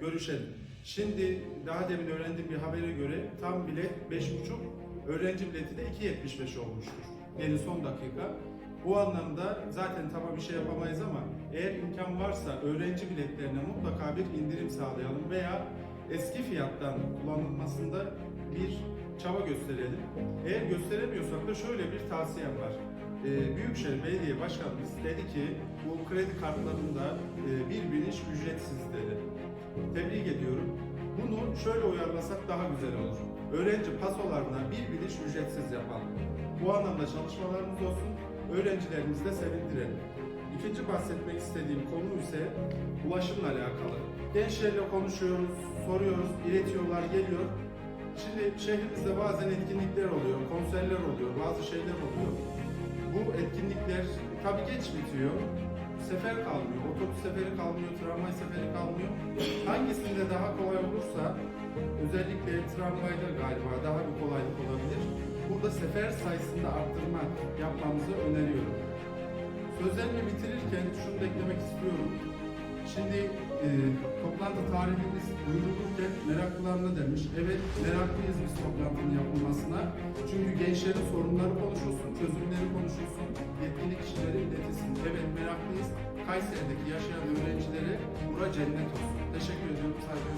görüşelim. Şimdi daha demin öğrendiğim bir habere göre tam bilet 5,5, öğrenci bileti de 2.75 olmuştur. Yani son dakika. Bu anlamda zaten tamam bir şey yapamayız ama eğer imkan varsa öğrenci biletlerine mutlaka bir indirim sağlayalım veya eski fiyattan kullanılmasında bir çaba gösterelim. Eğer gösteremiyorsak da şöyle bir tavsiyem var. Ee, Büyükşehir Belediye Başkanımız dedi ki bu kredi kartlarında e, bir biniş ücretsiz dedi. Tebrik ediyorum. Bunu şöyle uyarlasak daha güzel olur. Öğrenci pasolarına bir biniş ücretsiz yapalım. Bu anlamda çalışmalarımız olsun. Öğrencilerimizi de sevindirelim. İkinci bahsetmek istediğim konu ise ulaşımla alakalı. Gençlerle konuşuyoruz, soruyoruz, iletiyorlar, geliyor. Şimdi şehrimizde bazen etkinlikler oluyor, konserler oluyor, bazı şeyler oluyor. Bu etkinlikler tabii geç bitiyor. Sefer kalmıyor, otobüs seferi kalmıyor, tramvay seferi kalmıyor. Hangisinde daha kolay olursa, özellikle tramvayda galiba daha bir kolaylık olabilir. Burada sefer sayısında arttırma yapmamızı öneriyorum. Sözlerimi bitirirken şunu da eklemek istiyorum. Şimdi e, toplantı tarihimiz duyurulurken meraklılarına demiş. Evet meraklıyız biz toplantının yapılmasına. Çünkü gençlerin sorunları konuşulsun, çözümleri Kayseri'deki yaşayan öğrencilere bura cennet olsun. Teşekkür ediyorum. Saygılar